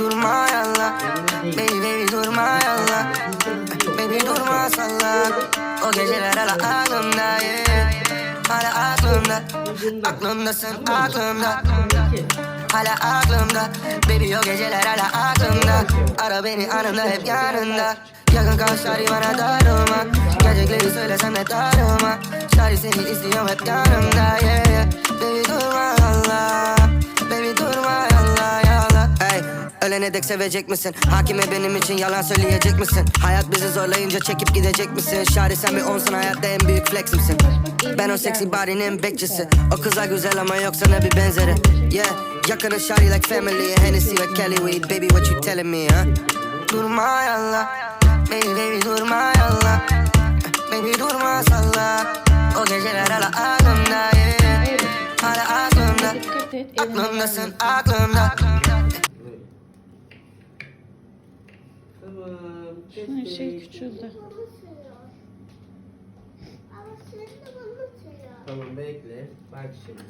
Durma yalla Baby baby durma yalla Baby durma salla. O geceler hala aklımda yeah. Hala aklımda. Aklımdasın aklımda. Hala aklımda. Baby o geceler hala aklımda. Ara beni anımda hep yanında. Yakın kal şari bana darılma. Gerçekleri söylesem de darılma. Şari seni istiyorum hep yanımda yeah. Baby durma Ölene dek sevecek misin? Hakime benim için yalan söyleyecek misin? Hayat bizi zorlayınca çekip gidecek misin? Şari sen bir onsun hayatta en büyük fleximsin Ben o seksi body'nin bekçisi O kıza güzel ama yok sana bir benzeri Yeah Yakını şari like family Hennessy ve Kelly weed Baby what you telling me huh? Durma yalla Baby baby durma yalla Baby durma salla O geceler hala aklımda yeah. Hala aklımda Aklımdasın aklımda Tamam. Şunun şey küçüldü. Tamam bekle. Bak şimdi.